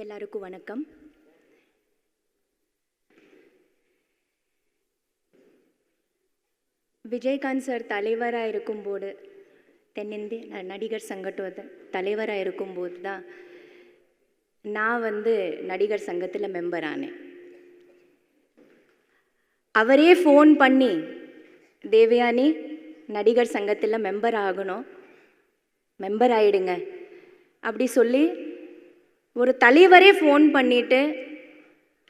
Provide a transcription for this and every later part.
எல்லாருக்கும் வணக்கம். விஜயகாந்த் சார் தலைவராக இருக்கும்போது தென்னிந்திய நடிகர் சங்கத்தோட தலைவராக இருக்கும்போது தான் நான் வந்து நடிகர் சங்கத்தில் மெம்பர் ஆனேன். அவரே ஃபோன் பண்ணி தேவயானி நடிகர் சங்கத்தில் மெம்பர் ஆகணும். மெம்பர் ஆயிடுங்க. அப்படி சொல்லி ஒரு தலைவரே ஃபோன் பண்ணிட்டு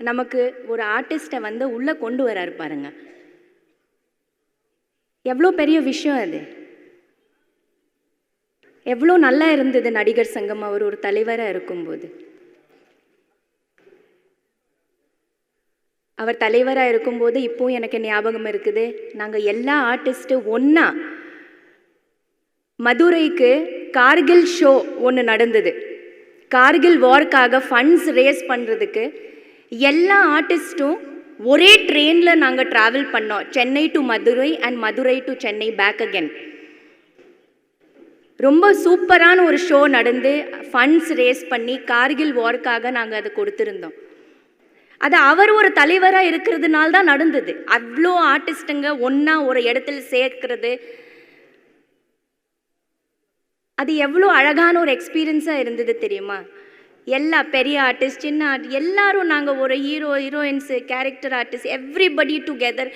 நமக்கு ஒரு ஆர்டிஸ்ட்டை வந்து உள்ளே கொண்டு வராரு பாருங்க. எவ்வளோ பெரிய விஷயம் அது. எவ்வளோ நல்லா இருந்தது நடிகர் சங்கம் அவர் ஒரு தலைவராக இருக்கும்போது. அவர் தலைவராக இருக்கும்போது இப்போ எனக்கு ஞாபகம் இருக்குது. நாங்கள் எல்லா ஆர்டிஸ்ட்டு ஒன்றா மதுரைக்கு கார்கில் ஷோ ஒன்று நடந்தது. கார்கில் வார்க்காக ஃபண்ட்ஸ் ரேஸ் பண்ணுறதுக்கு எல்லா ஆர்டிஸ்ட்டும் ஒரே ட்ரெயினில் நாங்கள் ட்ராவல் பண்ணோம். Chennai to Madurai and Madurai to Chennai back again ரொம்ப சூப்பரான ஒரு ஷோ நடந்து ஃபண்ட்ஸ் ரேஸ் பண்ணி கார்கில் வார்க்காக நாங்கள் அதை கொடுத்துருந்தோம். அது அவர் ஒரு தலைவராக இருக்கிறதுனால தான் நடந்தது. அவ்வளோ ஆர்டிஸ்ட்டுங்க ஒன்றா ஒரு இடத்துல சேர்க்கிறது அது எவ்வளோ அழகான ஒரு எக்ஸ்பீரியன்ஸாக இருந்தது தெரியுமா? எல்லா பெரிய ஆர்டிஸ்ட் சின்ன ஆர்ட் எல்லாரும் நாங்கள் ஒரு hero heroines character artist everybody together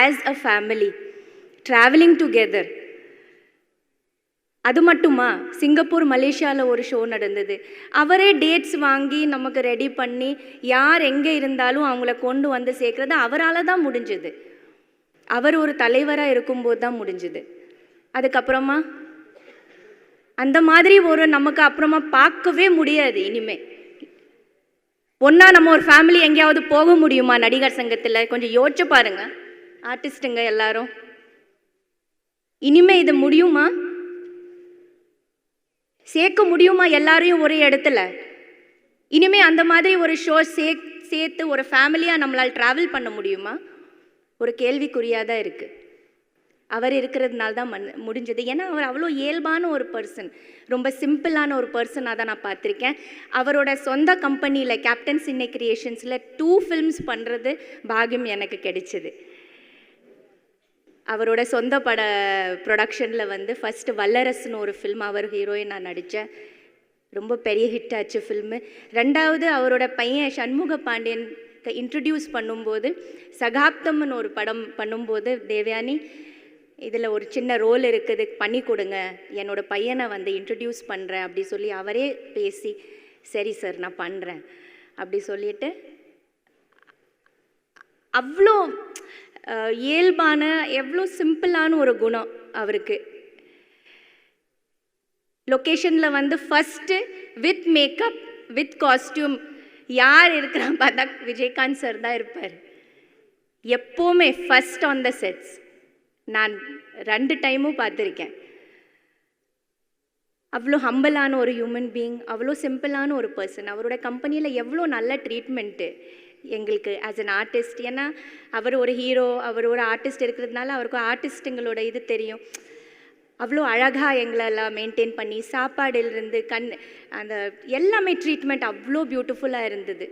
as a family travelling together அது மட்டுமா? சிங்கப்பூர் மலேசியாவில் ஒரு ஷோ நடந்தது. அவரே டேட்ஸ் வாங்கி நமக்கு ரெடி பண்ணி யார் எங்கே இருந்தாலும் அவங்கள கொண்டு வந்து சேர்க்குறது அவரால் தான் முடிஞ்சது. அவர் ஒரு தலைவராக இருக்கும்போது தான் முடிஞ்சுது. அதுக்கப்புறமா அந்த மாதிரி ஒரு நமக்கு அப்புறமா பார்க்கவே முடியாது இனிமே. ஒன்றா நம்ம ஒரு ஃபேமிலி எங்கேயாவது போக முடியுமா நடிகர் சங்கத்தில்? கொஞ்சம் யோசிச்சு பாருங்க. ஆர்டிஸ்ட்டுங்க எல்லாரும். இனிமே இது முடியுமா? சேர்க்க முடியுமா எல்லாரையும் ஒரே இடத்துல? இனிமே அந்த மாதிரி ஒரு ஷோ சே சேர்த்து ஒரு ஃபேமிலியாக நம்மளால் ட்ராவல் பண்ண முடியுமா? ஒரு கேள்விக்குறியாக தான் இருக்குது அவர் இருக்கிறதுனால தான் மண் முடிஞ்சது. ஏன்னா அவர் அவ்வளோ இயல்பான ஒரு பர்சன் ரொம்ப சிம்பிளான ஒரு பர்சனாக தான் நான் பார்த்துருக்கேன். அவரோட சொந்த கம்பெனியில் கேப்டன் சின்ன கிரியேஷன்ஸில் டூ ஃபில்ம்ஸ் பண்ணுறது பாகியம் எனக்கு கிடைச்சிது. அவரோட சொந்த பட ப்ரொடக்ஷனில் வந்து ஃபஸ்ட்டு வல்லரசுன்னு ஒரு ஃபில்ம் அவர் ஹீரோயின் நான் நடித்தேன் ரொம்ப பெரிய ஹிட் ஆச்சு ஃபில்மு ரெண்டாவது அவரோட பையன் சண்முக பாண்டியன் இன்ட்ரடியூஸ் பண்ணும்போது சகாப்தம்னு ஒரு படம் பண்ணும்போது தேவயானி இதில் ஒரு சின்ன ரோல் இருக்குது. பண்ணி கொடுங்க. என்னோட பையனை வந்து இன்ட்ரடியூஸ் பண்ணுறேன் அப்படி சொல்லி அவரே பேசி சரி சார் நான் பண்ணுறேன் அப்படி சொல்லிட்டு அவ்வளோ இயல்பான எவ்வளோ சிம்பிளான ஒரு குணம் அவருக்கு. லொக்கேஷனில் வந்து first with makeup with costume யார் இருக்கிறான் பார்த்தா விஜயகாந்த் சார் தான் இருப்பார். எப்போவுமே ஃபஸ்ட் ஆன் த செட்ஸ் நான் ரெண்டு டைமும் பார்த்துருக்கேன். அவ்வளோ ஹம்பிளான ஒரு ஹியூமன் பீயிங் அவ்வளோ சிம்பிளான ஒரு பர்சன் அவரோட கம்பெனியில் எவ்வளோ நல்ல ட்ரீட்மெண்ட்டு எங்களுக்கு ஆஸ் அன் ஆர்டிஸ்ட் ஏன்னா அவர் ஒரு ஹீரோ அவர் ஒரு ஆர்டிஸ்ட் இருக்கிறதுனால அவருக்கு ஆர்டிஸ்ட்டுங்களோட இது தெரியும். அவ்வளோ அழகாக எங்களெல்லாம் மெயின்டைன் பண்ணி சாப்பாடுலேருந்து கண் அந்த எல்லாமே ட்ரீட்மெண்ட் அவ்வளோ பியூட்டிஃபுல்லாக இருந்தது.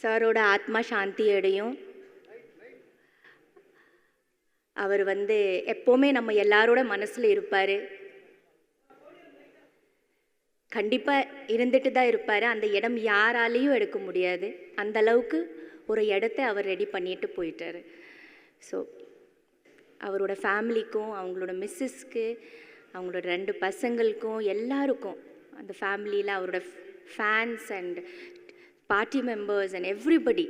சாரோட ஆத்மா சாந்தி அடையும். அவர் வந்து எப்போவுமே நம்ம எல்லாரோட மனசில் இருப்பார். கண்டிப்பாக இருந்துட்டு தான் இருப்பார். அந்த இடம் யாராலையும் எடுக்க முடியாது. அந்த அளவுக்கு ஒரு இடத்த அவர் ரெடி பண்ணிட்டு போயிட்டாரு. ஸோ அவரோட ஃபேமிலிக்கும் அவங்களோட மிஸ்ஸஸ்க்கு அவங்களோட ரெண்டு பசங்களுக்கும் எல்லாருக்கும் அந்த ஃபேமிலியில் அவரோட fans and party members and everybody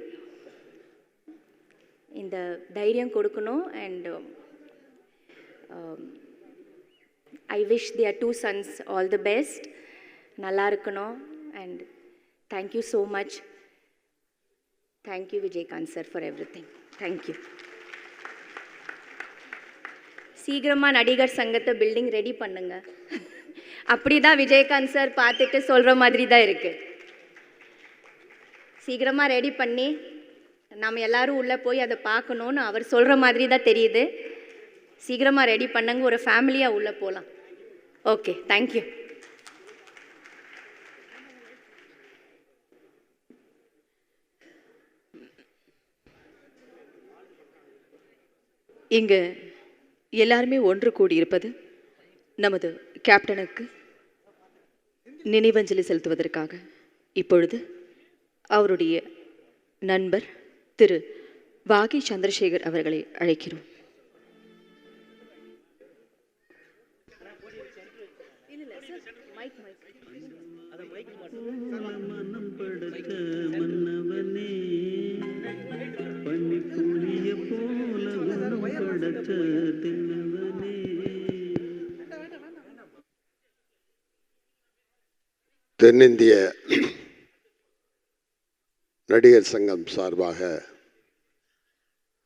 இந்த தைரியம் கொடுக்கணும் and I wish their two sons all the best நல்லா இருக்கணும் and thank you so much thank you Vijayakanth sir for everything thank you சீக்கிரமாக நடிகர் சங்கத்தை பில்டிங் ரெடி பண்ணுங்க. அப்படி தான் விஜயகாந்த் சார் பார்த்துட்டு சொல்கிற மாதிரி தான் இருக்குது சீக்கிரமாக ரெடி பண்ணி நம்ம எல்லாரும் உள்ளே போய் அதை பார்க்கணுன்னு அவர் சொல்கிற மாதிரி தான் தெரியுது. சீக்கிரமாக ரெடி பண்ணுங்க ஒரு ஃபேமிலியாக உள்ளே போகலாம் ஓகே தேங்க்யூ இங்கு எல்லாருமே ஒன்று கூடியிருப்பது நமது கேப்டனுக்கு நினைவஞ்சலி செலுத்துவதற்காக. இப்பொழுது அவருடைய நண்பர் திரு வாகி சந்திரசேகர் அவர்களை அழைக்கிறோம். தென்னிந்திய படைத்த மன்னவனே பனிப்புரிய போல குணம் படைத்த தென்னவனே தென்னிந்திய நடிகர் சங்கம் சார்பாக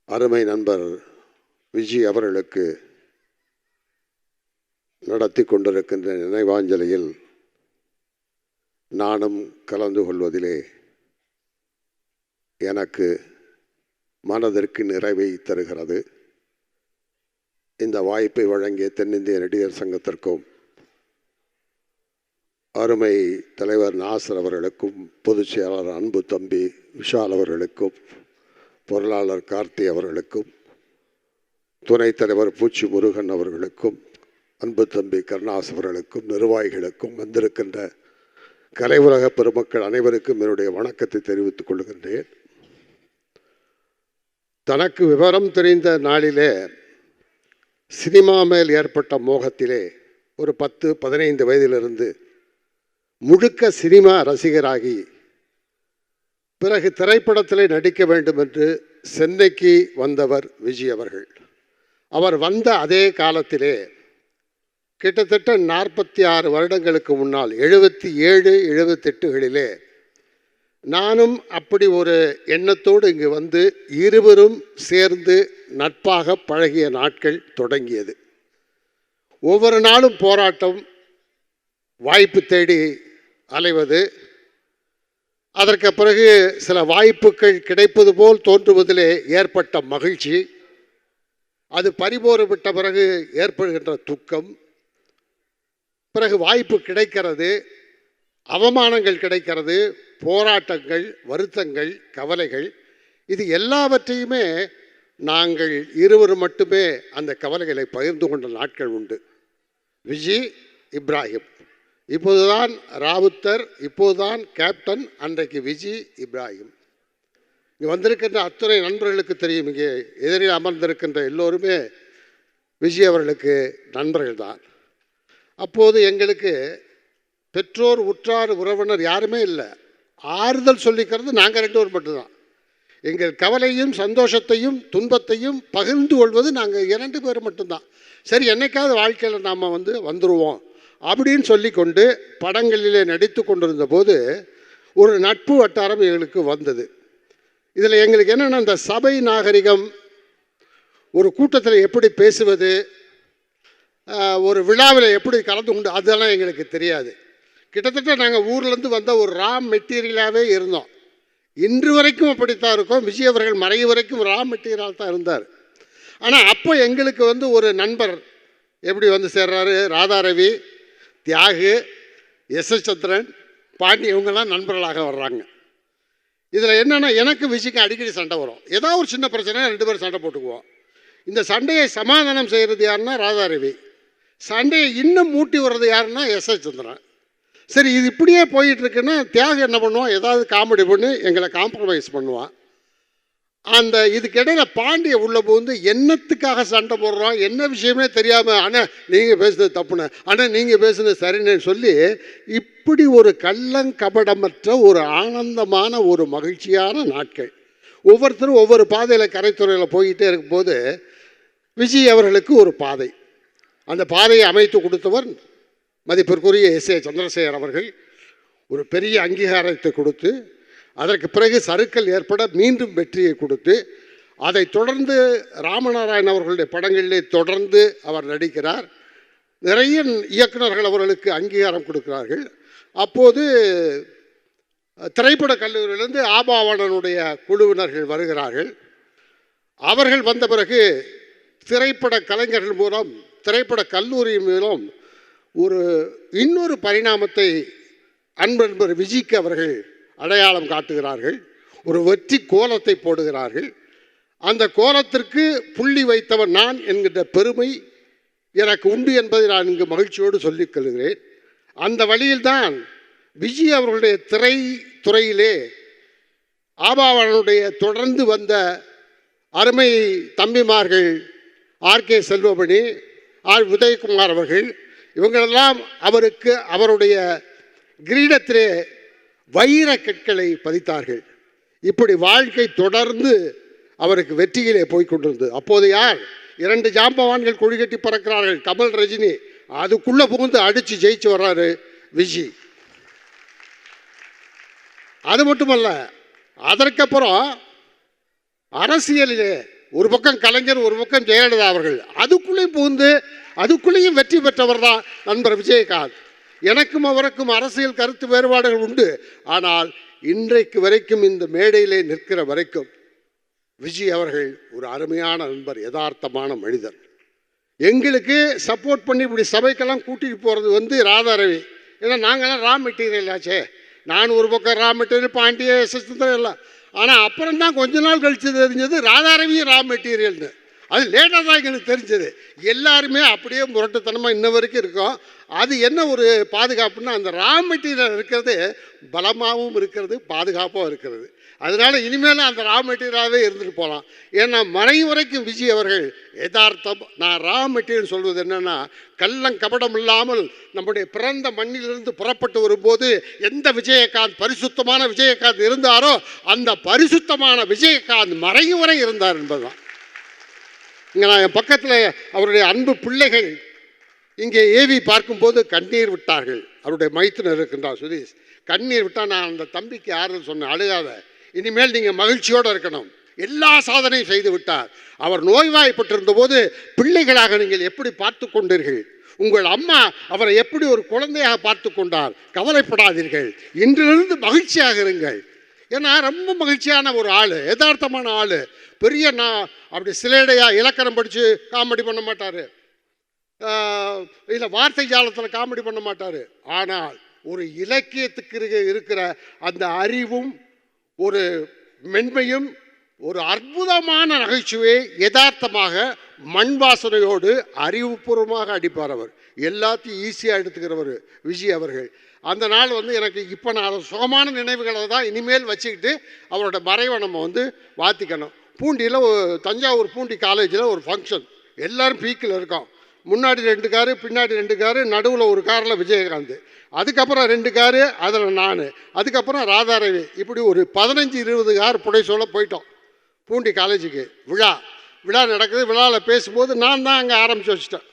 அருமை நண்பர் விஜய் அவர்களுக்கு நடத்தி கொண்டிருக்கின்ற நினைவாஞ்சலியில் நானும் கலந்து கொள்வதிலே எனக்கு மனதிற்கு நிறைவை தருகிறது. இந்த வாய்ப்பை வழங்கிய தென்னிந்திய நடிகர் சங்கத்திற்கும் அருமை தலைவர் நாசர் அவர்களுக்கும் பொதுச் செயலாளர் அன்பு தம்பி விஷால் அவர்களுக்கும் பொருளாளர் கார்த்தி அவர்களுக்கும் துணைத் தலைவர் பூச்சி முருகன் அவர்களுக்கும் அன்பு தம்பி கருணாஸ் அவர்களுக்கும் நிர்வாகிகளுக்கும் வந்திருக்கின்ற கலை உலக பெருமக்கள் அனைவருக்கும் என்னுடைய வணக்கத்தை தெரிவித்துக் கொள்கின்றேன். தனக்கு விவரம் தெரிந்த நாளிலே சினிமா மேல் ஏற்பட்ட மோகத்திலே ஒரு பத்து பதினைந்து வயதிலிருந்து முழுக்க சினிமா ரசிகராகி பிறகு திரைப்படத்திலே நடிக்க வேண்டும் என்று சென்னைக்கு வந்தவர் விஜய் அவர்கள். அவர் வந்த அதே காலத்திலே கிட்டத்தட்ட நாற்பத்தி ஆறு வருடங்களுக்கு முன்னால் எழுபத்தி ஏழு எழுபத்தெட்டுகளிலே நானும் அப்படி ஒரு எண்ணத்தோடு இங்கு வந்து இருவரும் சேர்ந்து நட்பாக பழகிய நாட்கள் தொடங்கியது. ஒவ்வொரு நாளும் போராட்டம் வாய்ப்பு தேடி அலைவது. அதற்கு பிறகு சில வாய்ப்புகள் கிடைப்பது போல் தோன்றுவதிலே ஏற்பட்ட மகிழ்ச்சி. அது பறிபோறு விட்ட பிறகு ஏற்படுகின்ற துக்கம். பிறகு வாய்ப்பு கிடைக்கிறது. அவமானங்கள் கிடைக்கிறது. போராட்டங்கள் வருத்தங்கள் கவலைகள். இது எல்லாவற்றையுமே நாங்கள் இருவர் மட்டுமே அந்த கவலைகளை பகிர்ந்து கொண்ட நாட்கள் உண்டு. விஜி இப்ராஹிம். இப்போதுதான் ராவுத்தர் இப்போதுதான் கேப்டன் அன்றைக்கு விஜி இப்ராஹிம். இங்கே வந்திருக்கின்ற அத்துறை நண்பர்களுக்கு தெரியும் இங்கே எதிரில் அமர்ந்திருக்கின்ற எல்லோருமே விஜய் அவர்களுக்கு நண்பர்கள் தான் அப்போது எங்களுக்கு பெற்றோர் உற்றார் உறவினர் யாருமே இல்லை. ஆறுதல் சொல்லிக்கிறது நாங்கள் ரெண்டு பேர் மட்டும்தான். எங்கள் கவலையும் சந்தோஷத்தையும் துன்பத்தையும் பகிர்ந்து கொள்வது நாங்கள் இரண்டு பேர் மட்டும்தான். சரி என்னைக்காவது வாழ்க்கையில் நாம் வந்து வந்துடுவோம் அப்படின்னு சொல்லி கொண்டு படங்களிலே நடித்து கொண்டிருந்த போது ஒரு நட்பு வட்டாரம் எங்களுக்கு வந்தது. இதில் எங்களுக்கு என்னென்னா இந்த சபை நாகரிகம் ஒரு கூட்டத்தில் எப்படி பேசுவது ஒரு விழாவில் எப்படி கலந்து கொண்டு அதெல்லாம் எங்களுக்கு தெரியாது. கிட்டத்தட்ட நாங்கள் ஊர்லேருந்து வந்த ஒரு ரா மெட்டீரியலாகவே இருந்தோம். இன்று வரைக்கும் அப்படித்தான் இருக்கோம். விஜய் அவர்கள் மறைய வரைக்கும் ரா மெட்டீரியலாக தான் இருந்தார். ஆனால் அப்போ எங்களுக்கு வந்து ஒரு நண்பர் எப்படி வந்து சேர்றாரு? ராதாரவி. தியாகு எஸ் சந்திரன் பாண்டி இவங்கெல்லாம் நண்பர்களாக வர்றாங்க. இதில் என்னென்னா எனக்கு விஜய்க்கு அடிக்கடி சண்டை வரும். ஏதோ ஒரு சின்ன பிரச்சனை ரெண்டு பேரும் சண்டை போட்டுக்குவோம். இந்த சண்டையை சமாதானம் செய்கிறது யாருன்னா ராதாரவி. சண்டையை இன்னும் மூட்டி வர்றது யாருன்னா எஸ் எஸ் சந்திரன் சரி இது இப்படியே போயிட்டுருக்குன்னா தியாகம் என்ன பண்ணுவான்? ஏதாவது காமெடி பண்ணி எங்களை காம்ப்ரமைஸ் பண்ணுவான். அந்த இதுக்கிடையில பாண்டிய உள்ள புகுந்து என்னத்துக்காக சண்டை போடுறோம் என்ன விஷயமே தெரியாமல் ஆனால் நீங்கள் பேசுனது தப்புன்னு ஆனால் நீங்கள் பேசுனது சரின்னு சொல்லி இப்படி ஒரு கள்ளங்கபடமற்ற ஒரு ஆனந்தமான ஒரு மகிழ்ச்சியான நாட்கள். ஒவ்வொருத்தரும் ஒவ்வொரு பாதையில் கரைத்துறையில் போய்கிட்டே இருக்கும்போது விஜய் அவர்களுக்கு ஒரு பாதை. அந்த பாதையை அமைத்து கொடுத்தவர் மதிப்பிற்குரிய எஸ் ஏ சந்திரசேகர் அவர்கள். ஒரு பெரிய அங்கீகாரத்தை கொடுத்து அதற்கு பிறகு சருக்கள் ஏற்பட மீண்டும் வெற்றியை கொடுத்து அதை தொடர்ந்து ராமநாராயண் அவர்களுடைய படங்களிலே தொடர்ந்து அவர் நடிக்கிறார். நிறைய இயக்குனர்கள் அவர்களுக்கு அங்கீகாரம் கொடுக்கிறார்கள். அப்போது திரைப்பட கல்லூரியிலிருந்து ஆபாவணனுடைய குழுவினர்கள் வருகிறார்கள். அவர்கள் வந்த பிறகு திரைப்பட கலைஞர்கள் மூலம் திரைப்பட கல்லூரி மூலம் ஒரு இன்னொரு பரிணாமத்தை அன்பன்பர் விஜிக்கு அவர்கள் அடையாளம் காட்டுகிறார்கள். ஒரு வெற்றி கோலத்தை போடுகிறார்கள். அந்த கோலத்திற்கு புள்ளி வைத்தவன் நான் என்கின்ற பெருமை எனக்கு உண்டு என்பதை நான் இங்கு மகிழ்ச்சியோடு சொல்லிக் கொள்கிறேன். அந்த வழியில்தான் விஜய் அவர்களுடைய திரை துறையிலே ஆபாவனுடைய தொடர்ந்து வந்த அருமை தம்பிமார்கள் R K Selvamani R Udhayakumar அவர்கள் இவங்களெல்லாம் அவருக்கு அவருடைய கிரீடத்திலே வைர கற்களை பதித்தார்கள். இப்படி வாழ்க்கை தொடர்ந்து அவருக்கு வெற்றியிலே போய் கொண்டிருந்தது. அப்போது யார்? இரண்டு ஜாம்பவான்கள் கொடி கட்டி பறக்கிறார்கள். கமல் ரஜினி. அதுக்குள்ளே புகுந்து அடித்து ஜெயிச்சு வர்றாரு விஜி. அது மட்டுமல்ல அதற்கப்புறம் அரசியலிலே ஒரு பக்கம் கலைஞர் ஒரு பக்கம் ஜெயலலிதா அவர்கள். அதுக்குள்ளேயும் புகுந்து அதுக்குள்ளேயும் வெற்றி பெற்றவர் தான் நண்பர் விஜயகாந்த். எனக்கும் அவருக்கும் அரசியல் கருத்து வேறுபாடுகள் உண்டு. ஆனால் இன்றைக்கு வரைக்கும் இந்த மேடையிலே நிற்கிற வரைக்கும் விஜய் அவர்கள் ஒரு அருமையான நண்பர் யதார்த்தமான மனிதர். எங்களுக்கு சப்போர்ட் பண்ணி இப்படி சபைக்கெல்லாம் கூட்டிகிட்டு போகிறது வந்து ராதாரவி ஏன்னா நாங்கள்லாம் ரா மெட்டீரியல் ஆச்சே. நான் ஒரு பக்கம் ரா மெட்டீரியல் பாண்டிய சிஸ்டம் எல்லாம். ஆனால் அப்புறம் தான் கொஞ்ச நாள் கழித்து தெரிஞ்சது ராதாரவியும் ரா மெட்டீரியல்னு அது லேட்டாக தான் எங்களுக்கு தெரிஞ்சது. எல்லாருமே அப்படியே முரட்டுத்தனமாக இன்ன வரைக்கும் இருக்கோம். அது என்ன ஒரு பாதுகாப்புன்னா அந்த ரா மெட்டீரியல் இருக்கிறது பலமாகவும் இருக்கிறது பாதுகாப்பாகவும் இருக்கிறது. அதனால இனிமேலும் அந்த ரா மெட்டீரியலாகவே இருந்துட்டு போகலாம். ஏன்னா மறையும் வரைக்கும் விஜய் அவர்கள் யதார்த்தம் நான் ரா மெட்டீரியல் சொல்வது என்னென்னா கள்ளம் கபடம் இல்லாமல் நம்முடைய பிறந்த மண்ணிலிருந்து புறப்பட்டு வரும்போது எந்த விஜயகாந்த் பரிசுத்தமான விஜயகாந்த் இருந்தாரோ அந்த பரிசுத்தமான விஜயகாந்த் மறையும் வரை இருந்தார் என்பதுதான். இங்கே நான் என் பக்கத்தில் அவருடைய அன்பு பிள்ளைகள் இங்கே ஏவி பார்க்கும்போது கண்ணீர் விட்டார்கள். அவருடைய மைத்தினர் இருக்கின்றார் சுதீஷ். கண்ணீர் விட்டால் நான் அந்த தம்பிக்கு ஆறுதல் சொன்னேன் அழுகாத. இனிமேல் நீங்கள் மகிழ்ச்சியோடு இருக்கணும். எல்லா சாதனையும் செய்து விட்டார். அவர் நோய்வாய்ப்பட்டிருந்த போது பிள்ளைகளாக நீங்கள் எப்படி பார்த்து கொண்டீர்கள்? உங்கள் அம்மா அவரை எப்படி ஒரு குழந்தையாக பார்த்து கொண்டார்? கவலைப்படாதீர்கள். இன்றிலிருந்து மகிழ்ச்சியாக இருங்கள். ஏன்னா ரொம்ப மகிழ்ச்சியான ஒரு ஆள் யதார்த்தமான ஆள். பெரிய நான் அப்படி சிலேடையாக இலக்கணம் படித்து காமெடி பண்ண மாட்டார். இல்லை வார்த்தை ஜாலத்தில் காமெடி பண்ண மாட்டார். ஆனால் ஒரு இலக்கியத்துக்கு இருக்கிற அந்த அறிவும் ஒரு மென்மையும் ஒரு அற்புதமான நகைச்சுவையை யதார்த்தமாக மண் வாசனையோடு அறிவுபூர்வமாக அடிப்பார் அவர். எல்லாத்தையும் ஈஸியாக எடுத்துக்கிறவர் விஜய் அவர்கள். அந்த நாள் வந்து எனக்கு இப்போ நான் அதை சுகமான நினைவுகளை தான் இனிமேல் வச்சுக்கிட்டு அவரோட மறைவை நம்ம வந்து வாத்திக்கணும் பூண்டியில் தஞ்சாவூர் பூண்டி காலேஜில் ஒரு ஃபங்க்ஷன் எல்லோரும் பீக்கில் இருக்கோம். முன்னாடி ரெண்டு காரு பின்னாடி ரெண்டு காரு நடுவில் ஒரு காரில் விஜயகாந்த். அதுக்கப்புறம் ரெண்டு காரு அதில் நான். அதுக்கப்புறம் ராதாரவி. இப்படி ஒரு பதினஞ்சு இருபது கார் புடைசோல போயிட்டோம். பூண்டி காலேஜுக்கு விழா. விழா நடக்குது. விழாவில் பேசும்போது நான் தான் அங்கே ஆரம்பித்து வச்சுட்டேன்.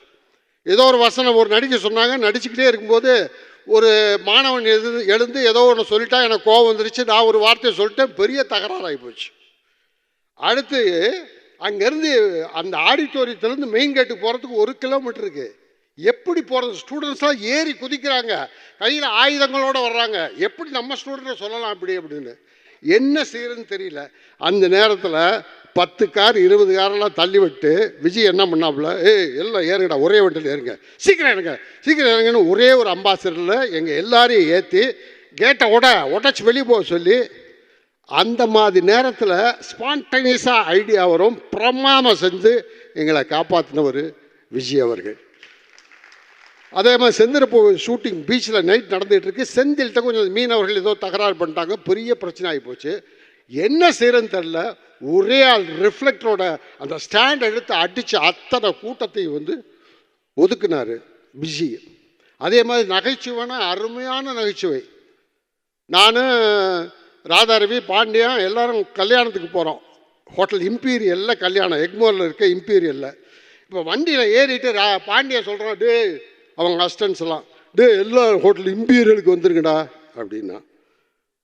ஏதோ ஒரு வசனம் ஒரு நடிக்க சொன்னாங்க. நடிச்சுக்கிட்டே இருக்கும்போது ஒரு மாணவன் எழுது எழுந்து ஏதோ ஒன்று சொல்லிட்டா எனக்கு கோவம் வந்துருச்சு. நான் ஒரு வார்த்தையை சொல்லிட்டேன். பெரிய தகராறாகி போச்சு. அடுத்து அங்கேருந்து அந்த ஆடிட்டோரியத்துலேருந்து மெயின் கேட்டுக்கு போகிறதுக்கு ஒரு கிலோமீட்டர் இருக்குது எப்படி போகிறது ஸ்டூடெண்ட்ஸ்லாம் ஏறி குதிக்கிறாங்க. கையில் ஆயுதங்களோடு வர்றாங்க. எப்படி நம்ம ஸ்டூடெண்ட்டை சொல்லலாம் அப்படி அப்படின்னு. என்ன செய்யறதுன்னு தெரியல. அந்த நேரத்தில் பத்து கார் இருபது காரெல்லாம் தள்ளி விட்டு விஜய் என்ன பண்ணாப்புல? ஏய் எல்லாம் ஏறுங்கடா ஒரே வண்டியில் ஏறுங்க. சீக்கிரம் இறங்க சீக்கிரம் இறங்குன்னு ஒரே ஒரு அம்பாசிடரில் எங்கள் எல்லாரையும் ஏற்றி கேட்டை உட உடச்சி வெளியே போக சொல்லி அந்த மாதிரி நேரத்தில் ஸ்பான்டனியஸாக ஐடியா வரும். பிரமாணம் செஞ்சு எங்களை காப்பாற்றினவர் விஜய் அவர்கள். அதே மாதிரி செந்திருப்பு ஷூட்டிங் பீச்சில் நைட் நடந்துகிட்டு இருக்கு. செந்தில்கிட்ட கொஞ்சம் மீனவர்கள் ஏதோ தகராறு பண்ணிட்டாங்க. பெரிய பிரச்சனை ஆகி போச்சு. என்ன செய்கிறேன்னு தெரில ஒரே ஆள் ரிஃப்ளெக்டரோட அந்த ஸ்டாண்ட் எடுத்து அடித்து அத்தனை கூட்டத்தையும் வந்து ஒதுக்குனார் பிஸி அதே மாதிரி நகைச்சுவைனா அருமையான நகைச்சுவை. நான் ராதாரவி பாண்டியா எல்லாரும் கல்யாணத்துக்கு போகிறோம் ஹோட்டல் இம்பீரியலில் கல்யாணம். எக்மோரில் இருக்க இம்பீரியலில். இப்போ வண்டியில் ஏறிட்டு ரா பாண்டியா சொல்கிறான் டே அவங்க அஸ்டன்ஸ்லாம் டே எல்லா ஹோட்டல் இம்பீரியலுக்கு வந்துருங்கடா அப்படின்னா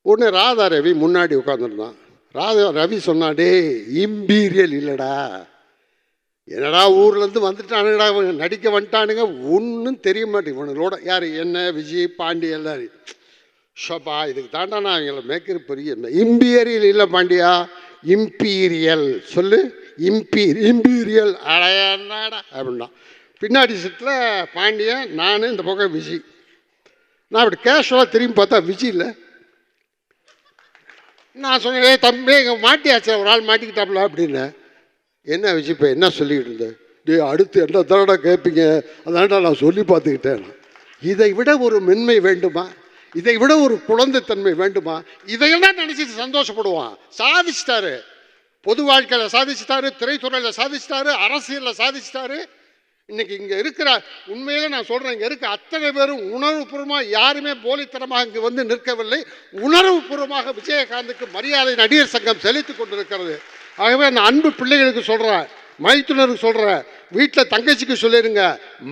உடனே ராதா ரவி முன்னாடி உட்காந்துருந்தான் ராதா ரவி சொன்னாடே இம்பீரியல் இல்லைடா. என்னடா ஊர்லேருந்து வந்துட்டானுங்கடா இவங்க நடிக்க வந்துட்டானுங்க ஒன்றும் தெரிய மாட்டேங்க இவனுங்களோட யார் என்ன விஜய் பாண்டி எல்லாரும் ஷோபா இதுக்கு தாண்டா நான் எங்களை மேய்க்கிற பெரிய இம்பீரியல் இல்லை பாண்டியா இம்பீரியல். சொல்லு இம்பீர் இம்பீரியல். அடையாடா அப்படின்னா. பின்னாடி சீட்டில் பாண்டியன் நான் இந்த பக்கம் விஜி. நான் அப்படி கேஷுவலாக திரும்பி பார்த்தா விஜி இல்லை. நான் சொன்னேன் "ஏய் தம்பி இங்கே மாட்டியாச்சு ஒரு ஆள் மாட்டிக்கிட்டாப்புல அப்படின்னு. என்ன விஜய் இப்போ என்ன சொல்லிக்கிட்டு இருந்தேன் டே அடுத்து என்ன தடவை கேட்பீங்க அதனால நான் சொல்லி பார்த்துக்கிட்டேன். இதை விட ஒரு மென்மை வேண்டுமா? இதை விட ஒரு குழந்தைத்தன்மை வேண்டுமா? இதையெல்லாம் நினச்சிட்டு சந்தோஷப்படுவான். சாதிச்சிட்டாரு. பொது வாழ்க்கையில் சாதிச்சிட்டாரு திரைத்துறையில் சாதிச்சிட்டாரு அரசியலில் சாதிச்சிட்டாரு. இன்னைக்கு இங்கே இருக்கிற உண்மையிலே நான் சொல்கிறேன் இங்கே இருக்க அத்தனை பேரும் உணர்வுபூர்வமாக யாருமே போலித்தனமாக இங்கே வந்து நிற்கவில்லை. உணர்வுபூர்வமாக விஜயகாந்துக்கு மரியாதை நடிகர் சங்கம் செலுத்தி கொண்டிருக்கிறது. ஆகவே அந்த அன்பு பிள்ளைகளுக்கு சொல்கிறேன் மைத்துனருக்கு சொல்கிறேன் வீட்டில் தங்கச்சிக்கு சொல்லிடுங்க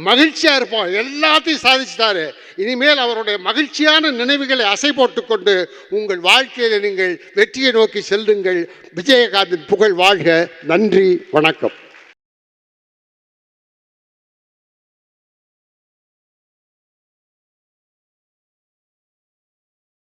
மகிழ்ச்சியாக இருப்போம். எல்லாத்தையும் சாதிச்சிட்டாரு. இனிமேல் அவருடைய மகிழ்ச்சியான நினைவுகளை அசை போட்டுக்கொண்டு உங்கள் வாழ்க்கையில் நீங்கள் வெற்றியை நோக்கி செல்லுங்கள். விஜயகாந்தின் புகழ் வாழ்க. நன்றி வணக்கம்.